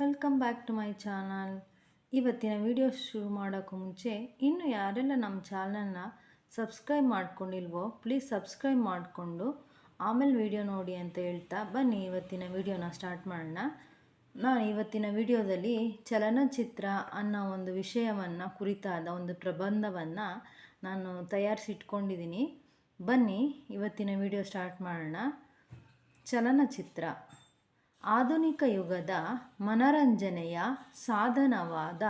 Welcome back to my channel ಇವತ್ತಿನ video ಶುರು ಮಾಡೋಕ್ಕೂ ಮುಂಚೆ, ಇನ್ನು ಯಾರೆಲ್ಲ ನಮ್ಮ ಚಾನಲ್ನ ಸಬ್ಸ್ಕ್ರೈಬ್ ಮಾಡ್ಕೊಂಡಿಲ್ವೋ ಪ್ಲೀಸ್ ಸಬ್ಸ್ಕ್ರೈಬ್ ಮಾಡಿಕೊಂಡು ಆಮೇಲೆ ವಿಡಿಯೋ ನೋಡಿ ಅಂತ ಹೇಳ್ತಾ ಬನ್ನಿ ಇವತ್ತಿನ ವಿಡಿಯೋನ ಸ್ಟಾರ್ಟ್ ಮಾಡೋಣ. ನಾನು ಇವತ್ತಿನ ವಿಡಿಯೋದಲ್ಲಿ ಚಲನಚಿತ್ರ ಅನ್ನೋ ಒಂದು ವಿಷಯವನ್ನು, ಕುರಿತಾದ ಒಂದು ಪ್ರಬಂಧವನ್ನು ನಾನು ತಯಾರಿಸಿಟ್ಕೊಂಡಿದ್ದೀನಿ. ಬನ್ನಿ ಇವತ್ತಿನ ವಿಡಿಯೋ ಸ್ಟಾರ್ಟ್ ಮಾಡೋಣ. ಚಲನಚಿತ್ರ. ಆಧುನಿಕ ಯುಗದ ಮನರಂಜನೆಯ ಸಾಧನವಾದ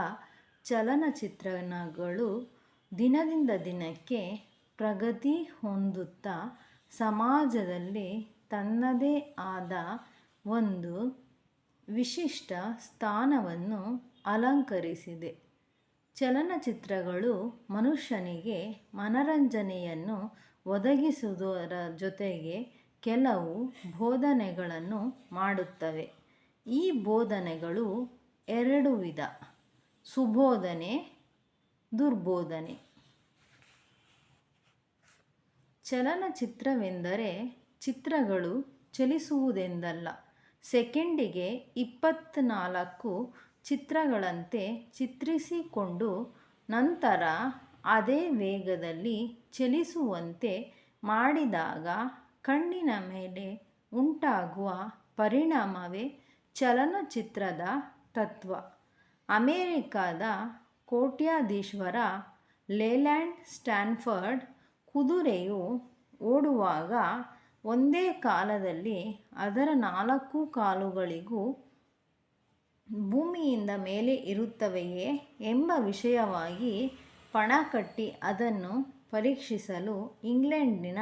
ಚಲನಚಿತ್ರಗಳು ದಿನದಿಂದ ದಿನಕ್ಕೆ ಪ್ರಗತಿ ಹೊಂದುತ್ತಾ ಸಮಾಜದಲ್ಲಿ ತನ್ನದೇ ಆದ ಒಂದು ವಿಶಿಷ್ಟ ಸ್ಥಾನವನ್ನು ಅಲಂಕರಿಸಿದೆ. ಚಲನಚಿತ್ರಗಳು ಮನುಷ್ಯನಿಗೆ ಮನರಂಜನೆಯನ್ನು ಒದಗಿಸುವುದರ ಜೊತೆಗೆ ಕೆಲವು ಬೋಧನೆಗಳನ್ನು ಮಾಡುತ್ತವೆ. ಈ ಬೋಧನೆಗಳು ಎರಡು ವಿಧ. ಸುಬೋಧನೆ, ದುರ್ಬೋಧನೆ. ಚಲನಚಿತ್ರವೆಂದರೆ ಚಿತ್ರಗಳು ಚಲಿಸುವುದೆಂದಲ್ಲ. ಸೆಕೆಂಡಿಗೆ ಇಪ್ಪತ್ತ್ನಾಲ್ಕು ಚಿತ್ರಗಳಂತೆ ಚಿತ್ರಿಸಿಕೊಂಡು ನಂತರ ಅದೇ ವೇಗದಲ್ಲಿ ಚಲಿಸುವಂತೆ ಮಾಡಿದಾಗ ಕಣ್ಣಿನ ಮೇಲೆ ಉಂಟಾಗುವ ಪರಿಣಾಮವೇ ಚಲನಚಿತ್ರದ ತತ್ವ. ಅಮೇರಿಕಾದ ಕೋಟ್ಯಾಧೀಶ್ವರ ಲೇಲ್ಯಾಂಡ್ ಸ್ಟ್ಯಾನ್ಫರ್ಡ್ ಕುದುರೆಯು ಓಡುವಾಗ ಒಂದೇ ಕಾಲದಲ್ಲಿ ಅದರ ನಾಲ್ಕು ಕಾಲುಗಳಿಗೂ ಭೂಮಿಯಿಂದ ಮೇಲೆ ಇರುತ್ತವೆಯೇ ಎಂಬ ವಿಷಯವಾಗಿ ಪಣ ಕಟ್ಟಿ ಅದನ್ನು ಪರೀಕ್ಷಿಸಲು ಇಂಗ್ಲೆಂಡಿನ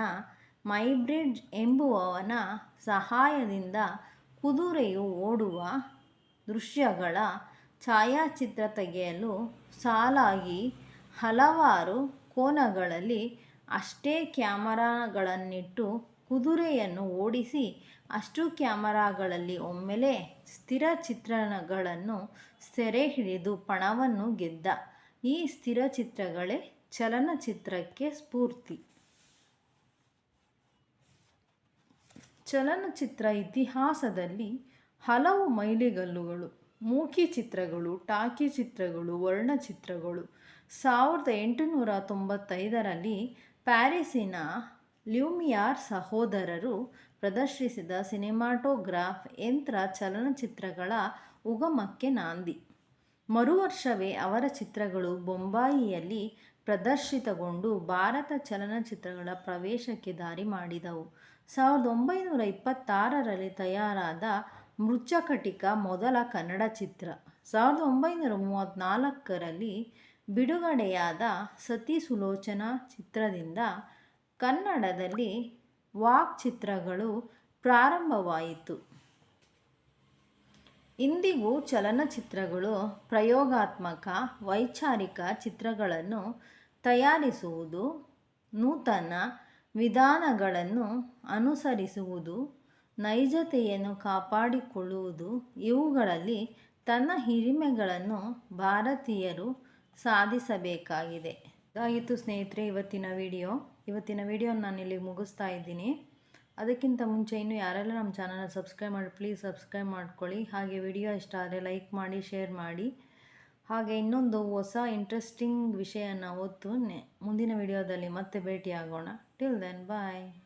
ಮೈಬ್ರಿಡ್ಜ್ ಎಂಬುವವನ ಸಹಾಯದಿಂದ ಕುದುರೆಯು ಓಡುವ ದೃಶ್ಯಗಳ ಛಾಯಾಚಿತ್ರ ತೆಗೆಯಲು ಸಾಲಾಗಿ ಹಲವಾರು ಕೋನಗಳಲ್ಲಿ ಅಷ್ಟೇ ಕ್ಯಾಮರಾಗಳನ್ನಿಟ್ಟು ಕುದುರೆಯನ್ನು ಓಡಿಸಿ, ಅಷ್ಟು ಕ್ಯಾಮರಾಗಳಲ್ಲಿ ಒಮ್ಮೆಲೆ ಸ್ಥಿರ ಚಿತ್ರಣಗಳನ್ನು ಸೆರೆ ಹಿಡಿದು ಪಣವನ್ನು ಗೆದ್ದ. ಈ ಸ್ಥಿರ ಚಿತ್ರಗಳೇ ಚಲನಚಿತ್ರಕ್ಕೆ ಸ್ಫೂರ್ತಿ. ಚಲನಚಿತ್ರ ಇತಿಹಾಸದಲ್ಲಿ ಹಲವು ಮೈಲಿಗಲ್ಲುಗಳು, ಮೂಕಿ ಚಿತ್ರಗಳು, ಟಾಕಿ ಚಿತ್ರಗಳು ವರ್ಣಚಿತ್ರಗಳು ಸಾವಿರದ ಎಂಟುನೂರ ತೊಂಬತ್ತೈದರಲ್ಲಿ ಪ್ಯಾರಿಸಿನ ಲ್ಯೂಮಿಯಾರ್ ಸಹೋದರರು ಪ್ರದರ್ಶಿಸಿದ ಸಿನಿಮಾಟೋಗ್ರಾಫ್ ಯಂತ್ರ ಚಲನಚಿತ್ರಗಳ ಉಗಮಕ್ಕೆ ನಾಂದಿ. ಮರುವರ್ಷವೇ ಅವರ ಚಿತ್ರಗಳು ಬೊಂಬಾಯಿಯಲ್ಲಿ ಪ್ರದರ್ಶಿತಗೊಂಡು ಭಾರತ ಚಲನಚಿತ್ರಗಳ ಪ್ರವೇಶಕ್ಕೆ ದಾರಿ ಮಾಡಿದವು. ಸಾವಿರದ ಒಂಬೈನೂರ ಇಪ್ಪತ್ತಾರರಲ್ಲಿ ತಯಾರಾದ ಮೃಚ್ಛಕಟಿಕ ಮೊದಲ ಕನ್ನಡ ಚಿತ್ರ. ಸಾವಿರದ ಒಂಬೈನೂರ ಮೂವತ್ತ್ನಾಲ್ಕರಲ್ಲಿ ಬಿಡುಗಡೆಯಾದ ಸತಿ ಸುಲೋಚನಾ ಚಿತ್ರದಿಂದ ಕನ್ನಡದಲ್ಲಿ ವಾಕ್ ಚಿತ್ರಗಳು ಪ್ರಾರಂಭವಾಯಿತು. ಇಂದಿಗೂ ಚಲನಚಿತ್ರಗಳು ಪ್ರಯೋಗಾತ್ಮಕ, ವೈಚಾರಿಕ ಚಿತ್ರಗಳನ್ನು ತಯಾರಿಸುವುದು ನೂತನ ವಿಧಾನಗಳನ್ನು ಅನುಸರಿಸುವುದು, ನೈಜತೆಯನ್ನು ಕಾಪಾಡಿಕೊಳ್ಳುವುದು, ಇವುಗಳಲ್ಲಿ ತನ್ನ ಹಿರಿಮೆಗಳನ್ನು ಭಾರತೀಯರು ಸಾಧಿಸಬೇಕಾಗಿದೆ. ಇದಾಗಿತ್ತು ಸ್ನೇಹಿತರೆ ಇವತ್ತಿನ ವಿಡಿಯೋ. ಇವತ್ತಿನ ವಿಡಿಯೋ ನಾನು ಇಲ್ಲಿ ಮುಗಿಸ್ತಾ ಇದ್ದೀನಿ. ಅದಕ್ಕಿಂತ ಮುಂಚೆ ಇನ್ನೂ ಯಾರೆಲ್ಲ ನಮ್ಮ ಚಾನಲ್ನ ಸಬ್ಸ್ಕ್ರೈಬ್ ಮಾಡಿ, ಪ್ಲೀಸ್ ಸಬ್ಸ್ಕ್ರೈಬ್ ಮಾಡ್ಕೊಳ್ಳಿ. ಹಾಗೆ ವಿಡಿಯೋ ಇಷ್ಟ ಆದರೆ ಲೈಕ್ ಮಾಡಿ, ಶೇರ್ ಮಾಡಿ. ಹಾಗೆ ಇನ್ನೊಂದು ಹೊಸ ಇಂಟ್ರೆಸ್ಟಿಂಗ್ ವಿಷಯನ ಓದ್ತು ಮುಂದಿನ ವಿಡಿಯೋದಲ್ಲಿ ಮತ್ತೆ ಭೇಟಿಯಾಗೋಣ. Till then bye